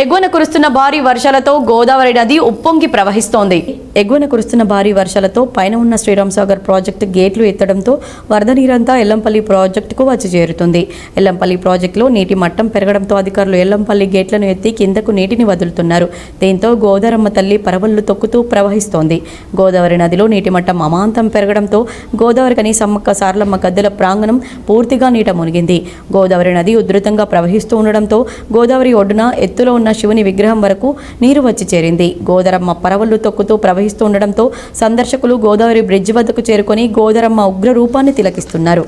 ఎగువన కురుస్తున్న భారీ వర్షాలతో గోదావరి నది ఉప్పొంగి ప్రవహిస్తోంది. ఎగువన కురుస్తున్న భారీ వర్షాలతో పైన ఉన్న శ్రీరామ్ సాగర్ ప్రాజెక్టు గేట్లు ఎత్తడంతో వరద నీరంతా ఎల్లంపల్లి ప్రాజెక్టుకు వచ్చి చేరుతుంది. ఎల్లంపల్లి ప్రాజెక్టులో నీటి మట్టం పెరగడంతో అధికారులు ఎల్లంపల్లి గేట్లను ఎత్తి కిందకు నీటిని వదులుతున్నారు. దీంతో గోదారమ్మ తల్లి పరవళ్ళు తొక్కుతూ ప్రవహిస్తోంది. గోదావరి నదిలో నీటి మట్టం అమాంతం పెరగడంతో గోదావరి కనీసమ్మక్క సార్లమ్మ గద్దెల ప్రాంగణం పూర్తిగా నీట మునిగింది. గోదావరి నది ఉధృతంగా ప్రవహిస్తూ ఉండడంతో గోదావరి ఒడ్డున ఎత్తులో ఉన్న శివుని విగ్రహం వరకు నీరు వచ్చి చేరింది. గోదరమ్మ పరవళ్ళు తొక్కుతూ ప్రవహిస్తూ ఉండడంతో సందర్శకులు గోదావరి బ్రిడ్జ్ వద్దకు చేరుకొని గోదరమ్మ ఉగ్ర రూపాన్ని తిలకిస్తున్నారు.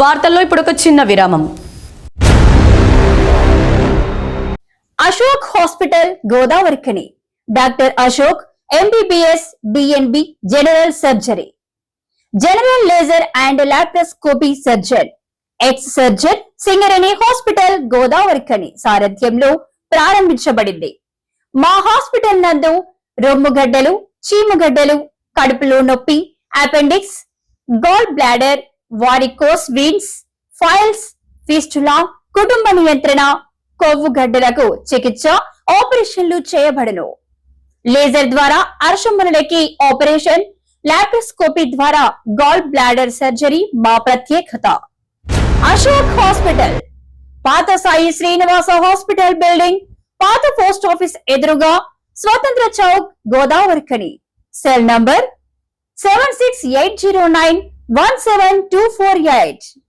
వార్తల్లో ఇప్పుడు ఒక చిన్న విరామం. Ashok hospital Godavarikhani. Doctor Ashok MBBS DNB general surgery. General laser and laparoscopy surgeon. Ex surgeon Singareni hospital Godavarikhani సారథ్యంలో ప్రారంభించబడింది. మా హాస్పిటల్ నందు రొమ్ముగడ్డలు చీమగడ్డలు కడుపులో నొప్పి appendix gall bladder varicose veins piles fistula కుటుంబ నియంత్రణ కొవ్వు గడ్డలకు చికిత్స ఆపరేషన్లు చేయబడను. లేజర్ ద్వారా అర్షములకి ఆపరేషన్ లాప్రోస్కోపీ ద్వారా గాల్ బ్లాడర్ సర్జరీ మా ప్రత్యేకత. అశోక్ హాస్పిటల్. పాత సాయి శ్రీనివాస హాస్పిటల్ బిల్డింగ్ పాత పోస్ట్ ఆఫీస్ ఎదురుగా Swatantra Chowk Godavarikhani. Cell number seven six eight zero nine 17248